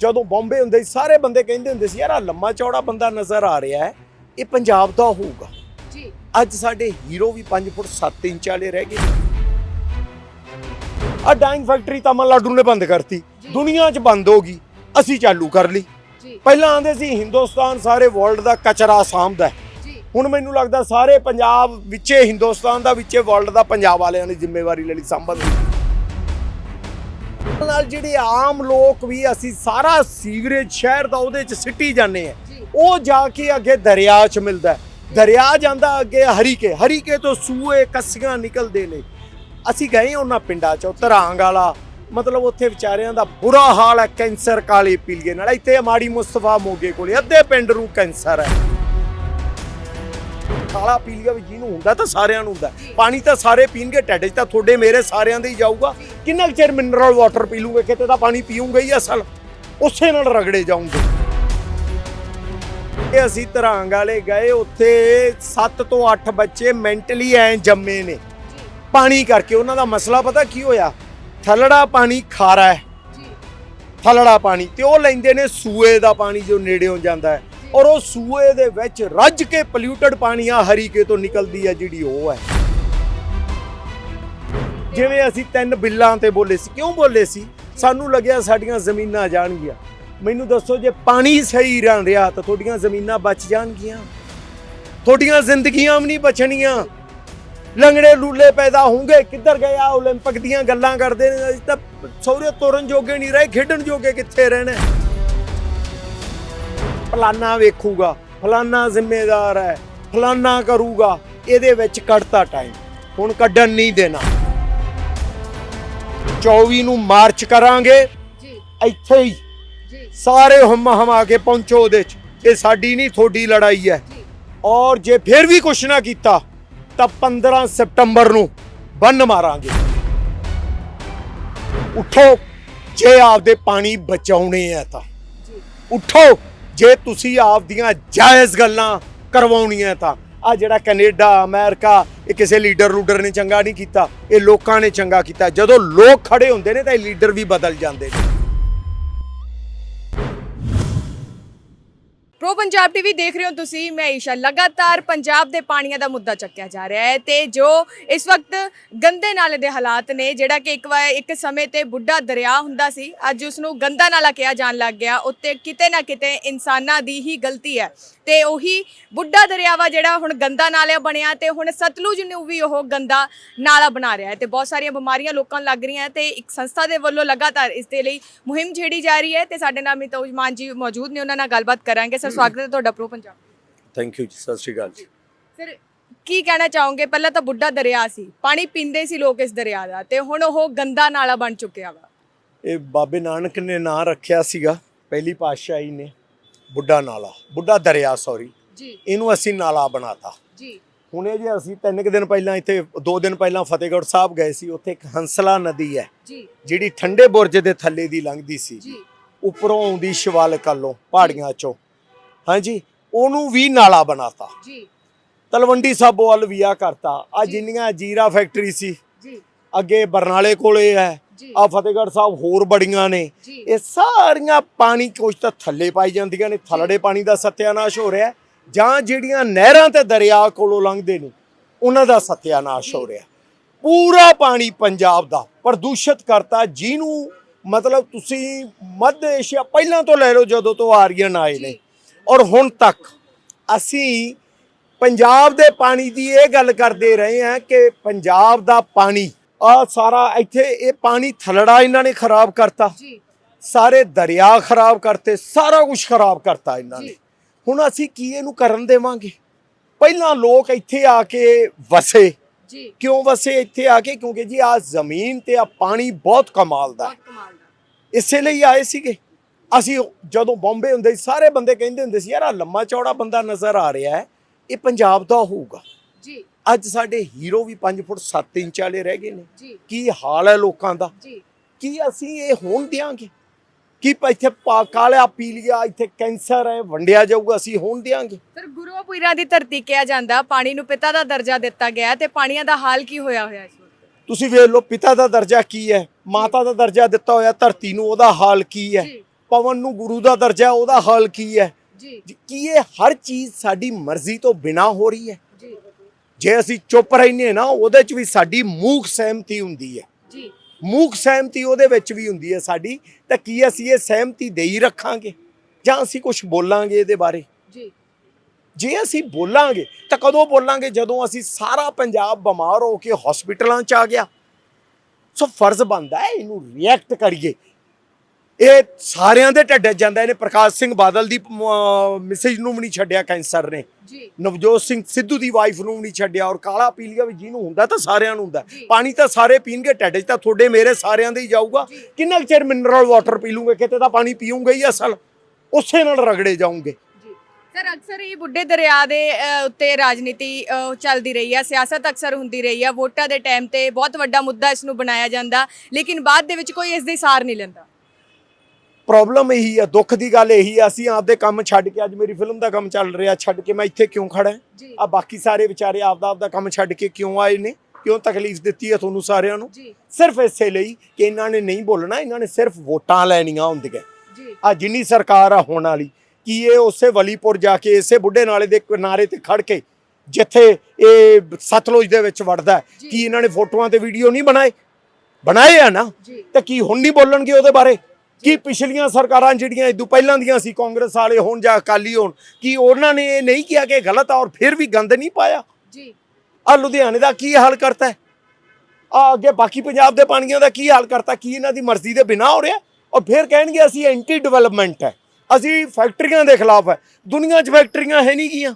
ਜਦੋਂ ਬੰਬੇ ਹੁੰਦੇ ਸੀ ਸਾਰੇ ਬੰਦੇ ਕਹਿੰਦੇ ਹੁੰਦੇ ਸੀ ਯਾਰ ਆ ਲੰਮਾ ਚੌੜਾ ਬੰਦਾ ਨਜ਼ਰ ਆ ਰਿਹਾ ਹੈ ਇਹ ਪੰਜਾਬ ਦਾ ਹੋਊਗਾ। ਜੀ। ਅੱਜ ਸਾਡੇ ਹੀਰੋ ਵੀ 5 ਫੁੱਟ 7 ਇੰਚ ਵਾਲੇ ਰਹਿ ਗਏ। ਆ ਡਾਈਂਗ ਫੈਕਟਰੀ ਤਾਮਿਲਨਾਡੂ ਨੇ ਬੰਦ ਕਰਤੀ। ਦੁਨੀਆ 'ਚ ਬੰਦ ਹੋ ਗਈ। ਅਸੀਂ ਚਾਲੂ ਕਰ ਲਈ। ਜੀ। ਪਹਿਲਾਂ ਆਂਦੇ ਸੀ ਹਿੰਦੁਸਤਾਨ ਸਾਰੇ ਵਰਲਡ ਦਾ ਕਚਰਾ ਸਾਂਭਦਾ ਹੁਣ ਮੈਨੂੰ ਲੱਗਦਾ ਸਾਰੇ ਪੰਜਾਬ ਵਿੱਚੇ ਹਿੰਦੁਸਤਾਨ ਦਾ ਵਿੱਚੇ ਵਰਲਡ ਦਾ ਪੰਜਾਬ ਵਾਲਿਆਂ ਨੇ ਜ਼ਿੰਮੇਵਾਰੀ ਲੈ ਲਈ ਸੰਭਲ ਨਾਲ ਜਿਹੜੇ ਆਮ ਲੋਕ ਵੀ ਅਸੀਂ ਸਾਰਾ ਸੀਵਰੇਜ ਸ਼ਹਿਰ ਦਾ ਉਹਦੇ ਚ ਸਿੱਟੀ ਜਾਂਦੇ ਆ। ਉਹ ਜਾ ਕੇ ਅੱਗੇ ਦਰਿਆ ਚ ਮਿਲਦਾ। ਦਰਿਆ ਜਾਂਦਾ ਅੱਗੇ ਹਰੀਕੇ। ਹਰੀਕੇ ਤੋਂ ਸੂਏ ਕੱਸੀਆਂ ਨਿਕਲਦੇ ਨੇ। ਅਸੀਂ ਗਏ ਉਹਨਾਂ ਪਿੰਡਾਂ ਚ ਧਰਾਂਗ ਵਾਲਾ। ਮਤਲਬ ਉੱਥੇ ਵਿਚਾਰਿਆਂ ਦਾ ਬੁਰਾ ਹਾਲ ਹੈ। ਕੈਂਸਰ ਕਾਲੇ ਪੀਲੀਏ ਨਾਲ। ਇੱਥੇ ਮਾੜੀ ਮੁਸਤਫਾ ਮੋਗੇ ਕੋਲੇ। ਅੱਧੇ ਪਿੰਡ ਨੂੰ ਕੈਂਸਰ ਹੈ। ਕਾਲਾ ਪੀਲੀਆ ਵੀ ਜਿਹਨੂੰ ਹੁੰਦਾ ਤਾਂ ਸਾਰਿਆਂ ਨੂੰ ਹੁੰਦਾ। ਪਾਣੀ ਤਾਂ ਸਾਰੇ ਪੀਣਗੇ 'ਚ ਤਾਂ ਤੁਹਾਡੇ ਮੇਰੇ ਸਾਰਿਆਂ ਦੇ ਹੀ ਜਾਊਗਾ। ਕਿੰਨਾ ਚਿਰ ਮਿਨਰਲ ਵਾਟਰ ਪੀ ਲੂਗੇ? ਕਿਤੇ ਤਾਂ ਪਾਣੀ ਪੀਉਂਗੇ ਹੀ ਅਸਲ। ਉਸੇ ਨਾਲ ਰਗੜੇ ਜਾਉਂਗੇ ਇਹ ਅਸੀਂ ਧਰਾਂਗ ਵਾਲੇ ਗਏ ਉੱਥੇ 7 ਤੋਂ 8 ਬੱਚੇ ਮੈਂਟਲੀ ਐ ਜੰਮੇ ਨੇ। ਪਾਣੀ ਕਰਕੇ ਉਹਨਾਂ ਦਾ ਮਸਲਾ ਪਤਾ ਕੀ ਹੋਇਆ? ਥਲੜਾ ਪਾਣੀ ਖਾਰਾ ਹੈ। ਜੀ। ਥਲੜਾ ਪਾਣੀ ਤੇ ਉਹ ਲੈਂਦੇ ਨੇ ਸੂਏ ਦਾ ਪਾਣੀ ਜੋ ਨੇੜਿਓਂ ਜਾਂਦਾ ਹੈ। ਔਰ ਉਹ ਸੂਏ ਦੇ ਵਿੱਚ ਰੱਜ ਕੇ ਪੋਲਿਊਟਡ ਪਾਣੀ ਆ ਹਰੀਕੇ ਤੋਂ ਨਿਕਲਦੀ ਹੈ ਜਿਹੜੀ ਉਹ ਹੈ ਜਿਵੇਂ ਅਸੀਂ ਤਿੰਨ ਬਿੱਲਾਂ ਤੇ ਬੋਲੇ ਸੀ ਕਿਉਂ ਬੋਲੇ ਸੀ ਸਾਨੂੰ ਲੱਗਿਆ ਸਾਡੀਆਂ ਜ਼ਮੀਨਾਂ ਜਾਣਗੀਆਂ ਮੈਨੂੰ ਦੱਸੋ ਜੇ ਪਾਣੀ ਸਹੀ ਰਹਿ ਰਿਹਾ ਤਾਂ ਤੁਹਾਡੀਆਂ ਜ਼ਮੀਨਾਂ ਬਚ ਜਾਣਗੀਆਂ ਤੁਹਾਡੀਆਂ ਜ਼ਿੰਦਗੀਆਂ ਵੀ ਨਹੀਂ ਬਚਣੀਆਂ ਲੰਗੜੇ ਲੂਲੇ ਪੈਦਾ ਹੋਣਗੇ ਕਿੱਧਰ ਗਏ ਆ 올림픽 ਦੀਆਂ ਗੱਲਾਂ ਕਰਦੇ ਨੇ ਅਸੀਂ ਤਾਂ ਸੌਰੇ ਤੁਰਨ ਜੋਗੇ ਨਹੀਂ ਰਹੇ ਖੇਡਣ ਜੋਗੇ ਕਿੱਥੇ ਰਹਿਣਾ ਫਲਾਨਾ ਵੇਖੂਗਾ ਫਲਾਨਾ ਜ਼ਿੰਮੇਦਾਰ ਹੈ ਫਲਾਨਾ ਕਰੂਗਾ ਇਹਦੇ ਵਿੱਚ ਕੱਢਤਾ ਟਾਈਮ ਹੁਣ ਕੱਢਣ ਨਹੀਂ ਦੇਣਾ। 24 ਨੂੰ ਮਾਰਚ ਕਰਾਂਗੇ। ਜੀ। ਇੱਥੇ ਹੀ। ਜੀ। ਸਾਰੇ ਹਮ ਹਮਾ ਕੇ ਪਹੁੰਚੋ ਉਹਦੇ ਚ। ਇਹ ਸਾਡੀ ਨਹੀਂ ਤੁਹਾਡੀ ਲੜਾਈ ਹੈ। ਔਰ ਜੇ ਫਿਰ ਵੀ ਕੁਛ ਨਾ ਕੀਤਾ ਤਾਂ 15 ਸਤੰਬਰ ਨੂੰ ਬੰਨ ਮਾਰਾਂਗੇ। ਉਠੋ। ਜੇ ਆਪਦੇ ਪਾਣੀ ਬਚਾਉਣੇ ਆ ਤਾਂ। ਉਠੋ। ਜੇ ਤੁਸੀਂ ਆਪ ਦੀਆਂ ਜਾਇਜ਼ ਗੱਲਾਂ ਕਰਵਾਉਣੀਆਂ ਤਾਂ। ਆ ਜਿਹੜਾ ਕੈਨੇਡਾ, ਅਮਰੀਕਾ, ਇਹ ਕਿਸੇ ਲੀਡਰ ਰੂਡਰ ਨੇ ਚੰਗਾ ਨਹੀਂ ਕੀਤਾ, ਇਹ ਲੋਕਾਂ ਨੇ ਚੰਗਾ ਕੀਤਾ। ਜਦੋਂ ਲੋਕ ਖੜੇ ਹੁੰਦੇ ਨੇ ਤਾਂ ਇਹ ਲੀਡਰ ਵੀ ਬਦਲ ਜਾਂਦੇ ਨੇ। ਪ੍ਰੋ ਪੰਜਾਬ ਟੀਵੀ ਦੇਖ ਰਹੇ ਹੋ ਤੁਸੀਂ, ਮੈਂ ਈਸ਼ਾ, ਲਗਾਤਾਰ ਪੰਜਾਬ ਦੇ ਪਾਣੀਆਂ ਦਾ ਮੁੱਦਾ ਚੱਕਿਆ ਜਾ ਰਿਹਾ ਹੈ ਤੇ ਜੋ ਇਸ ਵਕਤ ਗੰਦੇ ਨਾਲੇ ਦੇ ਹਾਲਾਤ ਨੇ, ਜਿਹੜਾ ਕਿ ਇੱਕ ਵਾਰ ਇੱਕ ਸਮੇਂ ਤੇ ਬੁੱਢਾ ਦਰਿਆ ਹੁੰਦਾ ਸੀ, ਅੱਜ ਉਸ ਨੂੰ ਗੰਦਾ ਨਾਲਾ ਕਿਹਾ ਜਾਣ ਲੱਗ ਗਿਆ, ਉੱਤੇ ਕਿਤੇ ਨਾ ਕਿਤੇ ਇਨਸਾਨਾਂ ਦੀ ਹੀ ਗਲਤੀ ਹੈ। ਤੇ ਉਹੀ ਬੁੱਢਾ ਦਰਿਆਵਾ ਜਿਹੜਾ ਹੁਣ ਗੰਦਾ ਨਾਲਾ ਬਣਿਆ ਤੇ ਹੁਣ ਸਤਲੁਜ ਨੂੰ ਵੀ ਉਹ ਗੰਦਾ ਨਾਲਾ ਬਣਾ ਰਿਹਾ ਹੈ ਤੇ ਬਹੁਤ ਸਾਰੀਆਂ ਬਿਮਾਰੀਆਂ ਲੋਕਾਂ ਨੂੰ ਲੱਗ ਰਹੀਆਂ ਤੇ ਇੱਕ ਸੰਸਥਾ ਦੇ ਵੱਲੋਂ ਲਗਾਤਾਰ ਇਸ ਦੇ ਲਈ ਮੁਹਿੰਮ ਛੇੜੀ ਜਾ ਰਹੀ ਹੈ ਤੇ ਸਾਡੇ ਨਾਲ ਮਿਤੋਜ ਮਾਨ ਜੀ ਮੌਜੂਦ ਨੇ, ਉਹਨਾਂ ਨਾਲ ਗੱਲਬਾਤ ਕਰਾਂਗੇ। ਸਰ ਸਵਾਗਤ ਹੈ ਤੁਹਾਡਾ ਪ੍ਰੋ ਪੰਜਾਬ ਥੈਂਕ ਯੂ ਜੀ ਸਤਿ ਸ਼੍ਰੀ ਅਕਾਲ ਜੀ। ਸਰ ਕੀ ਕਹਿਣਾ ਚਾਹੋਗੇ? ਪਹਿਲਾਂ ਤਾਂ ਬੁੱਢਾ ਦਰਿਆ ਸੀ ਪਾਣੀ ਪੀਂਦੇ ਸੀ ਲੋਕ ਇਸ ਦਰਿਆ ਦਾ ਤੇ ਹੁਣ ਉਹ ਗੰਦਾ ਨਾਲਾ ਬਣ ਚੁੱਕਿਆ ਵਾ। ਇਹ ਬਾਬੇ ਨਾਨਕ ਨੇ ਨਾਂ ਰੱਖਿਆ ਸੀਗਾ ਪਹਿਲੀ ਪਾਤਸ਼ਾਹੀ ਨੇ ਬੁੱਢਾ ਨਾਲਾ ਬੁੱਢਾ ਦਰਿਆ ਸੌਰੀ ਜੀ। ਇਹਨੂੰ ਅਸੀਂ ਨਾਲਾ ਬਣਾਤਾ। ਜੀ। ਹੁਣੇ ਜੇ ਅਸੀਂ ਤਿੰਨ ਕੁ ਦਿਨ ਪਹਿਲਾਂ ਇੱਥੇ ਦੋ ਦਿਨ ਪਹਿਲਾਂ ਫਤਿਹਗੜ੍ਹ ਸਾਹਿਬ ਗਏ ਸੀ ਉੱਥੇ ਇੱਕ ਹੰਸਲਾ ਨਦੀ ਹੈ ਜੀ। ਜਿਹੜੀ ਠੰਡੇ ਬੁਰਜ ਦੇ ਥੱਲੇ ਦੀ ਲੰਘਦੀ ਸੀ। ਜੀ। ਉੱਪਰੋਂ ਆਉਂਦੀ ਸ਼ਿਵਾਲਿਕ ਵੱਲੋਂ ਪਹਾੜੀਆਂ ਚੋਂ। ਹਾਂਜੀ ਉਹਨੂੰ ਵੀ ਨਾਲਾ ਬਣਾਤਾ। ਜੀ। ਤਲਵੰਡੀ ਸਾਬੋ ਵੱਲ ਵੀ ਆ ਕਰਤਾ। ਆ। ਜਿੰਨੀਆਂ ਜੀਰਾ ਫੈਕਟਰੀ ਸੀ ਜੀ। ਅੱਗੇ ਬਰਨਾਲੇ ਕੋਲੇ ਹੈ ਆ ਫਤਿਹਗੜ੍ਹ ਸਾਹਿਬ ਹੋਰ ਬੜੀਆਂ ਨੇ। ਇਹ ਸਾਰੀਆਂ ਪਾਣੀ ਕੁਝ ਤਾਂ ਥੱਲੇ ਪਾਈ ਜਾਂਦੀਆਂ ਨੇ। ਥੱਲੜੇ ਪਾਣੀ ਦਾ ਸਤਿਆਨਾਸ਼ ਹੋ ਰਿਹਾ। ਜਾਂ ਜਿਹੜੀਆਂ ਨਹਿਰਾਂ ਤੇ ਦਰਿਆ ਕੋਲੋਂ ਲੰਘਦੇ ਨੇ ਉਹਨਾਂ ਦਾ ਸਤਿਆਨਾਸ਼ ਹੋ ਰਿਹਾ। ਪੂਰਾ ਪਾਣੀ ਪੰਜਾਬ ਦਾ ਪ੍ਰਦੂਸ਼ਿਤ ਕਰਤਾ। ਜਿਹਨੂੰ ਮਤਲਬ ਤੁਸੀਂ ਮੱਧ ਏਸ਼ੀਆ ਪਹਿਲਾਂ ਤੋਂ ਲੈ ਲਓ ਜਦੋਂ ਤੋਂ ਆਰੀਅਨ ਆਏ ਨੇ। ਔਰ ਹੁਣ ਤੱਕ ਅਸੀਂ ਪੰਜਾਬ ਦੇ ਪਾਣੀ ਦੀ ਇਹ ਗੱਲ ਕਰਦੇ ਰਹੇ ਹਾਂ ਕਿ ਪੰਜਾਬ ਦਾ ਪਾਣੀ ਆ ਸਾਰਾ ਇੱਥੇ ਇਹ ਪਾਣੀ ਥਲੜਾ ਇਹਨਾਂ ਨੇ ਖਰਾਬ ਕਰਤਾ। ਜੀ। ਸਾਰੇ ਦਰਿਆ ਖਰਾਬ ਕਰਤੇ ਸਾਰਾ ਕੁਝ ਖਰਾਬ ਕਰਤਾ ਇਹਨਾਂ ਨੇ। ਹੁਣ ਅਸੀਂ ਕੀ ਇਹਨੂੰ ਕਰਨ ਦੇਵਾਂਗੇ? ਪਹਿਲਾਂ ਲੋਕ ਇੱਥੇ ਆ ਕੇ ਵਸੇ। ਜੀ। ਕਿਉਂ ਵਸੇ? ਇੱਥੇ ਆ ਕੇ ਕਿਉਂਕਿ ਜੀ ਆ ਜ਼ਮੀਨ ਤੇ ਆ ਪਾਣੀ ਬਹੁਤ ਕਮਾਲ ਦਾ ਹੈ। ਬਹੁਤ ਕਮਾਲ ਦਾ। ਇਸੇ ਲਈ ਆਏ ਸੀਗੇ। ਅਸੀਂ ਜਦੋਂ ਬੰਬੇ ਹੁੰਦੇ ਸੀ ਸਾਰੇ ਬੰਦੇ ਕਹਿੰਦੇ ਹੁੰਦੇ ਸੀ ਯਾਰ ਆ ਲੰਮਾ ਚੌੜਾ ਬੰਦਾ ਨਜ਼ਰ ਆ ਰਿਹਾ ਹੈ ਇਹ ਪੰਜਾਬ ਦਾ ਹੋਊਗਾ। ਜੀ। ਅੱਜ ਸਾਡੇ ਹੀਰੋ ਵੀ 5 ਫੁੱਟ 7 ਇੰਚ ਵਾਲੇ ਰਹਿ ਗਏ ਨੇ। ਕੀ ਹਾਲ ਹੈ ਲੋਕਾਂ ਦਾ? ਜੀ। ਕੀ ਅਸੀਂ ਇਹ ਹੋਣ ਦਿਆਂਗੇ? ਕੀ ਇੱਥੇ ਪਾ- ਕਾਲਿਆ ਪੀਲੀਆ ਇੱਥੇ ਕੈਂਸਰ ਹੈ ਵੰਡਿਆ ਜਾਊਗਾ ਅਸੀਂ ਹੋਣ ਦਿਆਂਗੇ? ਸਰ ਗੁਰੂਆਂ ਪੀਰਾਂ ਦੀ ਧਰਤੀ ਕਿਹਾ ਜਾਂਦਾ ਪਾਣੀ ਨੂੰ ਪਿਤਾ ਦਾ ਦਰਜਾ ਦਿੱਤਾ ਗਿਆ ਤੇ ਪਾਣੀਆਂ ਦਾ ਹਾਲ ਕੀ ਹੋਇਆ ਹੋਇਆ ਇਸ ਵਕਤ? ਤੁਸੀਂ ਵੇਖ ਲਓ ਪਿਤਾ ਦਾ ਦਰਜਾ ਕੀ ਹੈ? ਮਾਤਾ ਦਾ ਦਰਜਾ ਦਿੱਤਾ ਹੋਇਆ ਧਰਤੀ ਨੂੰ ਉਹਦਾ ਹਾਲ ਕੀ ਹੈ? ਪਵਨ ਨੂੰ ਗੁਰੂ ਦਾ ਦਰਜਾ ਉਹਦਾ ਹਾਲ ਕੀ ਹੈ? ਜੀ। ਕੀ ਇਹ ਹਰ ਚੀਜ਼ ਸਾਡੀ ਮਰਜ਼ੀ ਤੋਂ ਬਿਨਾ ਹੋ ਰਹੀ ਹੈ? ਜੀ। ਜੇ ਅਸੀਂ ਚੁੱਪ ਰਹਿੰਦੇ ਨਾ ਉਹਦੇ 'ਚ ਵੀ ਸਾਡੀ ਮੂਕ ਸਹਿਮਤੀ ਹੁੰਦੀ ਹੈ। ਜੀ। ਮੂਕ ਸਹਿਮਤੀ ਉਹਦੇ ਵਿੱਚ ਵੀ ਹੁੰਦੀ ਹੈ ਸਾਡੀ ਤਾਂ ਕੀ ਅਸੀਂ ਇਹ ਸਹਿਮਤੀ ਦੇ ਹੀ ਰੱਖਾਂਗੇ? ਜਾਂ ਅਸੀਂ ਕੁਝ ਬੋਲਾਂਗੇ ਇਹਦੇ ਬਾਰੇ? ਜੀ। ਜੇ ਅਸੀਂ ਬੋਲਾਂਗੇ ਤਾਂ ਕਦੋਂ ਬੋਲਾਂਗੇ? ਜਦੋਂ ਅਸੀਂ ਸਾਰਾ ਪੰਜਾਬ ਬਿਮਾਰ ਹੋ ਕੇ ਹਸਪੀਟਲਾਂ 'ਚ ਆ ਗਿਆ। ਸੋ ਫਰਜ਼ ਬਣਦਾ ਹੈ ਇਹਨੂੰ ਰਿਐਕਟ ਕਰੀਏ। ਇਹ ਸਾਰਿਆਂ ਦੇ ਢੱਡੇ ਜਾਂਦਾ ਇਹਨੇ ਪ੍ਰਕਾਸ਼ ਸਿੰਘ ਬਾਦਲ ਦੀ ਮੈਸੇਜ ਨੂੰ ਵੀ ਨਹੀਂ ਛੱਡਿਆ ਕੈਂਸਰ ਨੇ। ਜੀ। ਨਵਜੋਤ ਸਿੰਘ ਸਿੱਧੂ ਦੀ ਵਾਈਫ ਨੂੰ ਵੀ ਨਹੀਂ ਛੱਡਿਆ ਔਰ ਕਾਲਾ ਪੀਲੀਆ ਵੀ ਜਿਹਨੂੰ ਹੁੰਦਾ ਤਾਂ ਸਾਰਿਆਂ ਨੂੰ ਹੁੰਦਾ। ਪਾਣੀ ਤਾਂ ਸਾਰੇ ਪੀਣਗੇ ਢੱਡ 'ਚ ਤਾਂ ਤੁਹਾਡੇ ਮੇਰੇ ਸਾਰਿਆਂ ਦੇ ਹੀ ਜਾਊਗਾ। ਕਿੰਨਾ ਚਿਰ ਮਿਨਰਲ ਵਾਟਰ ਪੀ ਲੂਗੇ ਕਿਤੇ ਤਾਂ ਪਾਣੀ ਪੀਉਂਗੇ ਹੀ ਅਸਲ। ਉਸੇ ਨਾਲ ਰਗੜੇ ਜਾਉਂਗੇ ਸਰ ਅਕਸਰ ਇਹ ਬੁੱਢੇ ਦਰਿਆ ਦੇ ਉੱਤੇ ਰਾਜਨੀਤੀ ਚੱਲਦੀ ਰਹੀ ਹੈ ਸਿਆਸਤ ਅਕਸਰ ਹੁੰਦੀ ਰਹੀ ਹੈ ਵੋਟਾਂ ਦੇ ਟਾਈਮ ਤੇ ਬਹੁਤ ਵੱਡਾ ਮੁੱਦਾ ਇਸ ਨੂੰ ਬਣਾਇਆ ਜਾਂਦਾ ਲੇਕਿਨ ਬਾਅਦ ਦੇ ਵਿੱਚ ਕੋਈ ਇਸ ਦੀ ਸਾਰ ਨਹੀਂ ਲੈਂਦਾ। ਪ੍ਰੋਬਲਮ ਇਹੀ ਹੈ ਦੁੱਖ ਦੀ ਗੱਲ ਇਹੀ ਹੈ ਅਸੀਂ ਆਪਦੇ ਕੰਮ ਛੱਡ ਕੇ ਅੱਜ ਮੇਰੀ ਫਿਲਮ ਦਾ ਕੰਮ ਚੱਲ ਰਿਹਾ ਛੱਡ ਕੇ ਮੈਂ ਇੱਥੇ ਕਿਉਂ ਖੜਾ ਆ ਬਾਕੀ ਸਾਰੇ ਵਿਚਾਰੇ ਆਪਦਾ ਆਪਦਾ ਕੰਮ ਛੱਡ ਕੇ ਕਿਉਂ ਆਏ ਨੇ? ਕਿਉਂ ਤਕਲੀਫ ਦਿੱਤੀ ਹੈ ਤੁਹਾਨੂੰ ਸਾਰਿਆਂ ਨੂੰ? ਸਿਰਫ ਇਸੇ ਲਈ ਕਿ ਇਹਨਾਂ ਨੇ ਨਹੀਂ ਬੋਲਣਾ ਇਹਨਾਂ ਨੇ ਸਿਰਫ ਵੋਟਾਂ ਲੈਣੀਆਂ ਹੁੰਦੀਆਂ। ਆ ਜਿੰਨੀ ਸਰਕਾਰ ਆ ਹੋਣ ਵਾਲੀ ਕੀ ਇਹ ਉਸੇ ਵਲੀਪੁਰ ਜਾ ਕੇ ਇਸੇ ਬੁੱਢੇ ਨਾਲੇ ਦੇ ਕਿਨਾਰੇ ਤੇ ਖੜ ਕੇ ਜਿੱਥੇ ਇਹ ਸਤਲੁਜ ਦੇ ਵਿੱਚ ਵੜਦਾ। ਕੀ ਇਹਨਾਂ ਨੇ ਫੋਟੋਆਂ ਤੇ ਵੀਡੀਓ ਨਹੀਂ ਬਣਾਏ? ਬਣਾਏ ਆ ਨਾ? ਤੇ ਕੀ ਹੁਣ ਨਹੀਂ ਬੋਲਣਗੇ ਉਹਦੇ ਬਾਰੇ? ਕੀ ਪਿਛਲੀਆਂ ਸਰਕਾਰਾਂ ਜਿਹੜੀਆਂ ਇਦੋਂ ਪਹਿਲਾਂ ਦੀਆਂ ਸੀ ਕਾਂਗਰਸ ਵਾਲੇ ਹੋਣ ਜਾਂ ਅਕਾਲੀ ਹੋਣ ਕੀ ਉਹਨਾਂ ਨੇ ਇਹ ਨਹੀਂ ਕਿਹਾ ਕਿ ਗਲਤ ਆ ਔਰ ਫਿਰ ਵੀ ਗੰਦ ਨਹੀਂ ਪਾਇਆ? ਜੀ। ਆ ਲੁਧਿਆਣੇ ਦਾ ਕੀ ਹਾਲ ਕਰਤਾ? ਆ ਅੱਗੇ ਬਾਕੀ ਪੰਜਾਬ ਦੇ ਪਾਣੀਆਂ ਦਾ ਕੀ ਹਾਲ ਕਰਤਾ? ਕੀ ਇਹਨਾਂ ਦੀ ਮਰਜ਼ੀ ਦੇ ਬਿਨਾ ਹੋ ਰਿਹਾ? ਔਰ ਫਿਰ ਕਹਿਣਗੇ ਅਸੀਂ ਐਂਟੀ ਡਿਵੈਲਪਮੈਂਟ ਹੈ। ਅਸੀਂ ਫੈਕਟਰੀਆਂ ਦੇ ਖਿਲਾਫ ਹੈ। ਦੁਨੀਆ 'ਚ ਫੈਕਟਰੀਆਂ ਹੈ ਨਹੀਂ ਗੀਆਂ।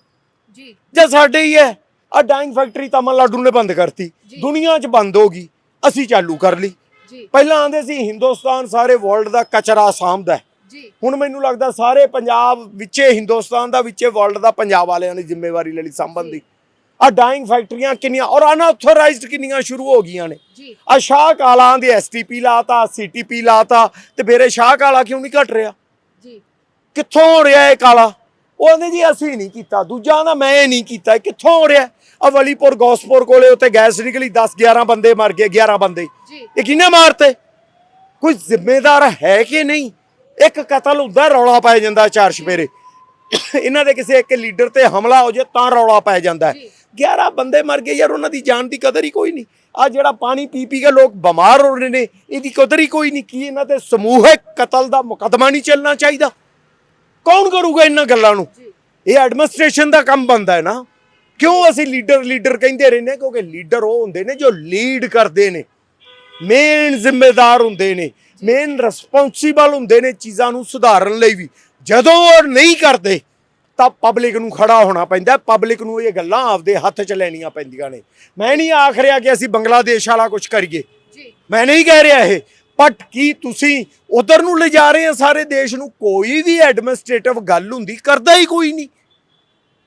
ਜੀ। ਜਾਂ ਸਾਡੇ ਹੀ ਹੈ। ਆ ਡਾਈਂਗ ਫੈਕਟਰੀ ਤਾਮਿਲਨਾਡੂ ਨੇ ਬੰਦ ਕਰਤੀ। ਦੁਨੀਆ 'ਚ ਬੰਦ ਹੋ ਗਈ। ਅਸੀਂ ਚਾਲੂ ਕਰ ਲਈ। ਪਹਿਲਾਂ ਆਂਦੇ ਸੀ ਹਿੰਦੁਸਤਾਨ ਸਾਰੇ ਵਰਲਡ ਦਾ ਕਚਰਾ ਸਾਂਭਦਾ ਹੈ। ਹੁਣ ਮੈਨੂੰ ਲੱਗਦਾ ਸਾਰੇ ਪੰਜਾਬ ਵਿੱਚੇ ਹਿੰਦੁਸਤਾਨ ਦਾ ਵਿੱਚੇ ਵਰਲਡ ਦਾ ਪੰਜਾਬ ਵਾਲਿਆਂ ਨੇ ਜ਼ਿੰਮੇਵਾਰੀ ਲੈ ਲਈ ਸਾਂਭਣ ਦੀ। ਆ ਡਾਈਂਗ ਫੈਕਟਰੀਆਂ ਕਿੰਨੀਆਂ ਔਰ ਅਨਆਥੋਰਾਈਜ਼ਡ ਕਿੰਨੀਆਂ ਸ਼ੁਰੂ ਹੋ ਗਈਆਂ ਨੇ। ਆ ਸ਼ਾਹ ਕਾਲਾਂ ਦੇ ਐਸਟੀਪੀ ਲਾਤਾ ਸੀਟੀਪੀ ਲਾਤਾ ਤੇ ਮੇਰੇ ਸ਼ਾਹ ਕਾਲਾ ਕਿਉਂ ਨਹੀਂ ਘਟ ਰਿਹਾ? ਜੀ। ਕਿੱਥੋਂ ਹੋ ਰਿਹਾ ਇਹ ਕਾਲਾ? ਉਹ ਕਹਿੰਦੇ ਜੀ ਅਸੀਂ ਨਹੀਂ ਕੀਤਾ। ਦੂਜਾ ਆਂਦਾ ਮੈਂ ਨਹੀਂ ਕੀਤਾ। ਇਹ ਕਿੱਥੋਂ ਹੋ ਰਿਹਾ? ਆ ਵਲੀਪੁਰ ਗੌਸਪੁਰ ਕੋਲੇ ਉੱਤੇ ਗੈਸ ਨਿਕਲੀ 10 11 ਬੰਦੇ ਮਰ ਗਏ 11 ਬੰਦੇ। ਇਹ ਕਿਹਨੇ ਮਾਰਤੇ? ਕੋਈ ਜ਼ਿੰਮੇਦਾਰ ਹੈ ਕਿ ਨਹੀਂ? ਇੱਕ ਕਤਲ ਹੁੰਦਾ ਰੌਲਾ ਪੈ ਜਾਂਦਾ ਚਾਰ ਸਪੇਰੇ ਇਹਨਾਂ ਦੇ ਕਿਸੇ ਇੱਕ ਲੀਡਰ ਤੇ ਹਮਲਾ ਹੋ ਜੇ ਤਾਂ ਰੌਲਾ ਪੈ ਜਾਂਦਾ ਜੀ। 11 ਬੰਦੇ ਮਰ ਗਏ ਯਾਰ ਉਹਨਾਂ ਦੀ ਜਾਨ ਦੀ ਕਦਰ ਹੀ ਕੋਈ ਨਹੀਂ। ਆ ਜਿਹੜਾ ਪਾਣੀ ਪੀ ਪੀ ਕੇ ਲੋਕ ਬਿਮਾਰ ਹੋ ਰਹੇ ਨੇ ਇਹਦੀ ਕਦਰ ਹੀ ਕੋਈ ਨਹੀਂ। ਕੀ ਇਹਨਾਂ ਤੇ ਸਮੂਹਿਕ ਕਤਲ ਦਾ ਮੁਕੱਦਮਾ ਨਹੀਂ ਚੱਲਣਾ ਚਾਹੀਦਾ। ਕੌਣ ਕਰੂਗਾ ਇਹਨਾਂ ਗੱਲਾਂ ਨੂੰ? ਇਹ ਐਡਮਿਨਿਸਟ੍ਰੇਸ਼ਨ ਦਾ ਕੰਮ ਬੰਦਾ ਹੈ ਨਾ। ਕਿਉਂ ਅਸੀਂ ਲੀਡਰ ਲੀਡਰ ਕਹਿੰਦੇ ਰਹਿੰਦੇ? ਕਿਉਂਕਿ ਲੀਡਰ ਉਹ ਹੁੰਦੇ ਨੇ ਜੋ ਲੀਡ ਕਰਦੇ ਨੇ। ਮੇਨ ਜ਼ਿੰਮੇਦਾਰ ਹੁੰਦੇ ਨੇ। ਮੇਨ ਰਿਸਪੌਂਸੀਬਲ ਹੁੰਦੇ ਨੇ ਚੀਜ਼ਾਂ ਨੂੰ ਸੁਧਾਰਨ ਲਈ ਵੀ। ਜਦੋਂ ਉਹ ਨਹੀਂ ਕਰਦੇ ਤਾਂ ਪਬਲਿਕ ਨੂੰ ਖੜਾ ਹੋਣਾ ਪੈਂਦਾ। ਪਬਲਿਕ ਨੂੰ ਇਹ ਗੱਲਾਂ ਆਪਦੇ ਹੱਥ 'ਚ ਲੈਣੀਆਂ ਪੈਂਦੀਆਂ ਨੇ। ਮੈਂ ਨਹੀਂ ਆਖ ਰਿਹਾ ਕਿ ਅਸੀਂ ਬੰਗਲਾਦੇਸ਼ ਵਾਲਾ ਕੁਝ ਕਰੀਏ। ਜੀ। ਮੈਂ ਨਹੀਂ ਕਹਿ ਰਿਹਾ ਇਹ। ਬਟ ਕੀ ਤੁਸੀਂ ਉਧਰ ਨੂੰ ਲਿਜਾ ਰਹੇ ਆ ਸਾਰੇ ਦੇਸ਼ ਨੂੰ? ਕੋਈ ਵੀ ਐਡਮਿਨਿਸਟ੍ਰੇਟਿਵ ਗੱਲ ਹੁੰਦੀ ਕਰਦਾ ਹੀ ਕੋਈ ਨਹੀਂ।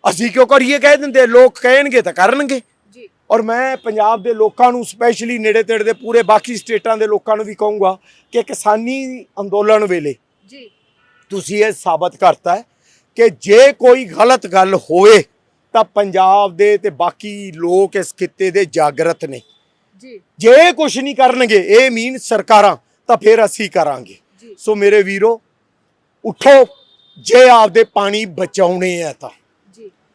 ਅਸੀਂ ਕਿਉਂ ਕਰੀਏ? ਕਹਿ ਦਿੰਦੇ ਲੋਕ ਕਹਿਣਗੇ ਤਾਂ ਕਰਨਗੇ। ਜੀ। ਔਰ ਮੈਂ ਪੰਜਾਬ ਦੇ ਲੋਕਾਂ ਨੂੰ ਸਪੈਸ਼ਲੀ ਨੇੜੇ ਤੇੜੇ ਦੇ ਪੂਰੇ ਬਾਕੀ ਸਟੇਟਾਂ ਦੇ ਲੋਕਾਂ ਨੂੰ ਵੀ ਕਹੂੰਗਾ ਕਿ ਕਿਸਾਨੀ ਅੰਦੋਲਨ ਵੇਲੇ ਜੀ। ਤੁਸੀਂ ਇਹ ਸਾਬਤ ਕਰਤਾ ਹੈ ਕਿ ਜੇ ਕੋਈ ਗਲਤ ਗੱਲ ਹੋਵੇ ਤਾਂ ਪੰਜਾਬ ਦੇ ਤੇ ਬਾਕੀ ਲੋਕ ਇਸ ਖਿੱਤੇ ਦੇ ਜਾਗਰਤ ਨੇ। ਜੀ। ਜੇ ਕੁਝ ਨਹੀਂ ਕਰਨਗੇ ਇਹ ਮੀਨ ਸਰਕਾਰਾਂ ਤਾਂ ਫਿਰ ਅਸੀਂ ਕਰਾਂਗੇ। ਸੋ ਮੇਰੇ ਵੀਰੋ ਉਠੋ ਜੇ ਆਪਦੇ ਪਾਣੀ ਬਚਾਉਣੇ ਆ ਤਾਂ।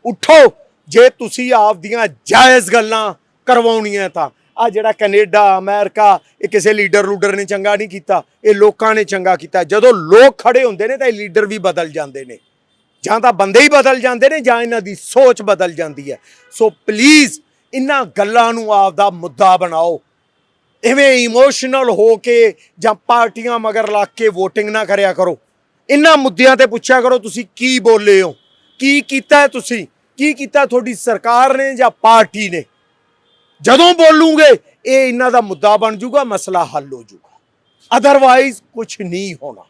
ਉੱਠੋ, ਜੇ ਤੁਸੀਂ ਆਪਦੀਆਂ ਜਾਇਜ਼ ਗੱਲਾਂ ਕਰਵਾਉਣੀਆਂ ਤਾਂ। ਆ ਜਿਹੜਾ ਕੈਨੇਡਾ, ਅਮਰੀਕਾ, ਇਹ ਕਿਸੇ ਲੀਡਰ ਲੂਡਰ ਨੇ ਚੰਗਾ ਨਹੀਂ ਕੀਤਾ, ਇਹ ਲੋਕਾਂ ਨੇ ਚੰਗਾ ਕੀਤਾ। ਜਦੋਂ ਲੋਕ ਖੜੇ ਹੁੰਦੇ ਨੇ ਤਾਂ ਇਹ ਲੀਡਰ ਵੀ ਬਦਲ ਜਾਂਦੇ ਨੇ। ਜਾਂ ਤਾਂ ਬੰਦੇ ਹੀ ਬਦਲ ਜਾਂਦੇ ਨੇ, ਜਾਂ ਇਹਨਾਂ ਦੀ ਸੋਚ ਬਦਲ ਜਾਂਦੀ ਹੈ। ਸੋ ਪਲੀਜ਼ ਇਹਨਾਂ ਗੱਲਾਂ ਨੂੰ ਆਪਦਾ ਮੁੱਦਾ ਬਣਾਓ। ਇਵੇਂ ਇਮੋਸ਼ਨਲ ਹੋ ਕੇ ਜਾਂ ਪਾਰਟੀਆਂ ਮਗਰ ਲੱਗ ਕੇ VOTING ਨਾ ਕਰਿਆ ਕਰੋ। ਇਹਨਾਂ ਮੁੱਦਿਆਂ ਤੇ ਪੁੱਛਿਆ ਕਰੋ, ਤੁਸੀਂ ਕੀ ਬੋਲੇ ਹੋ? ਕੀ ਕੀਤਾ ਹੈ ਤੁਸੀਂ? ਕੀ ਕੀਤਾ ਤੁਹਾਡੀ ਸਰਕਾਰ ਨੇ ਜਾਂ ਪਾਰਟੀ ਨੇ? ਜਦੋਂ ਬੋਲੂਗੇ ਇਹ ਇਹਨਾਂ ਦਾ ਮੁੱਦਾ ਬਣ ਜਾਊਗਾ ਮਸਲਾ ਹੱਲ ਹੋ ਜਾਊਗਾ ਅਦਰਵਾਈਜ਼ ਕੁਝ ਨਹੀਂ ਹੋਣਾ।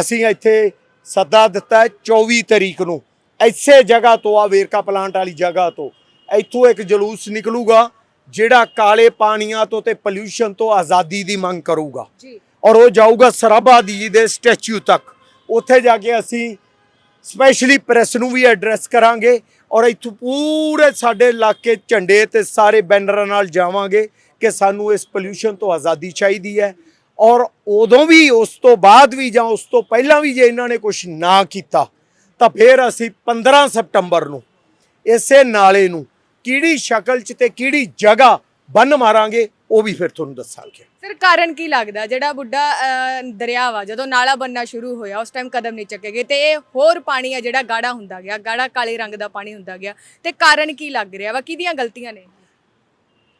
ਅਸੀਂ ਇੱਥੇ ਸੱਦਾ ਦਿੱਤਾ ਹੈ 24 ਤਰੀਕ ਨੂੰ। ਐਸੇ ਜਗ੍ਹਾ ਤੋਂ ਆ ਵੇਰਕਾ ਪਲਾਂਟ ਵਾਲੀ ਜਗ੍ਹਾ ਤੋਂ। ਇੱਥੋਂ ਇੱਕ ਜਲੂਸ ਨਿਕਲੂਗਾ ਜਿਹੜਾ ਕਾਲੇ ਪਾਣੀਆਂ ਤੋਂ ਤੇ ਪੋਲਿਊਸ਼ਨ ਤੋਂ ਆਜ਼ਾਦੀ ਦੀ ਮੰਗ ਕਰੂਗਾ। ਜੀ। ਔਰ ਉਹ ਜਾਊਗਾ ਸਰਾਭਾ ਦੀ ਦੇ ਸਟੈਚੂ ਤੱਕ। ਉੱਥੇ ਜਾ ਕੇ ਅਸੀਂ ਸਪੈਸ਼ਲੀ ਪ੍ਰੈਸ ਨੂੰ ਵੀ ਐਡਰੈਸ ਕਰਾਂਗੇ ਔਰ ਇੱਥੋਂ ਪੂਰੇ ਸਾਡੇ ਇਲਾਕੇ ਝੰਡੇ ਤੇ ਸਾਰੇ ਬੈਨਰਾਂ ਨਾਲ ਜਾਵਾਂਗੇ ਕਿ ਸਾਨੂੰ ਇਸ ਪੋਲਿਊਸ਼ਨ ਤੋਂ ਆਜ਼ਾਦੀ ਚਾਹੀਦੀ ਹੈ ਔਰ ਉਦੋਂ ਵੀ, ਉਸ ਤੋਂ ਬਾਅਦ ਵੀ ਜਾਂ ਉਸ ਤੋਂ ਪਹਿਲਾਂ ਵੀ ਜੇ ਇਹਨਾਂ ਨੇ ਕੁਝ ਨਾ ਕੀਤਾ, ਤਾਂ ਫਿਰ ਅਸੀਂ 15 ਸਪਟੰਬਰ ਨੂੰ ਇਸੇ ਨਾਲੇ ਨੂੰ ਕਿਹੜੀ ਸ਼ਕਲ 'ਚ ਤੇ ਕਿਹੜੀ ਜਗ੍ਹਾ ਬੰਨ ਮਾਰਾਂਗੇ ਉਹ ਵੀ ਫਿਰ ਤੁਹਾਨੂੰ ਦੱਸਾਂਗੇ ਸਰ ਕਾਰਨ ਕੀ ਲੱਗਦਾ? ਜਿਹੜਾ ਬੁੱਢਾ ਅਹ, ਦਰਿਆ ਵਾ ਜਦੋਂ ਨਾਲਾ ਬੰਨਣਾ ਸ਼ੁਰੂ ਹੋਇਆ ਉਸ ਟਾਈਮ ਕਦਮ ਨਹੀਂ ਚੱਕੇ ਗਏ ਤੇ ਇਹ ਹੋਰ ਪਾਣੀ ਆ ਜਿਹੜਾ ਗਾੜਾ ਹੁੰਦਾ ਗਿਆ ਗਾੜਾ ਕਾਲੇ ਰੰਗ ਦਾ ਪਾਣੀ ਹੁੰਦਾ ਗਿਆ। ਤੇ ਕਾਰਨ ਕੀ ਲੱਗ ਰਿਹਾ ਵਾ? ਕਿਹਦੀਆਂ ਗਲਤੀਆਂ ਨੇ?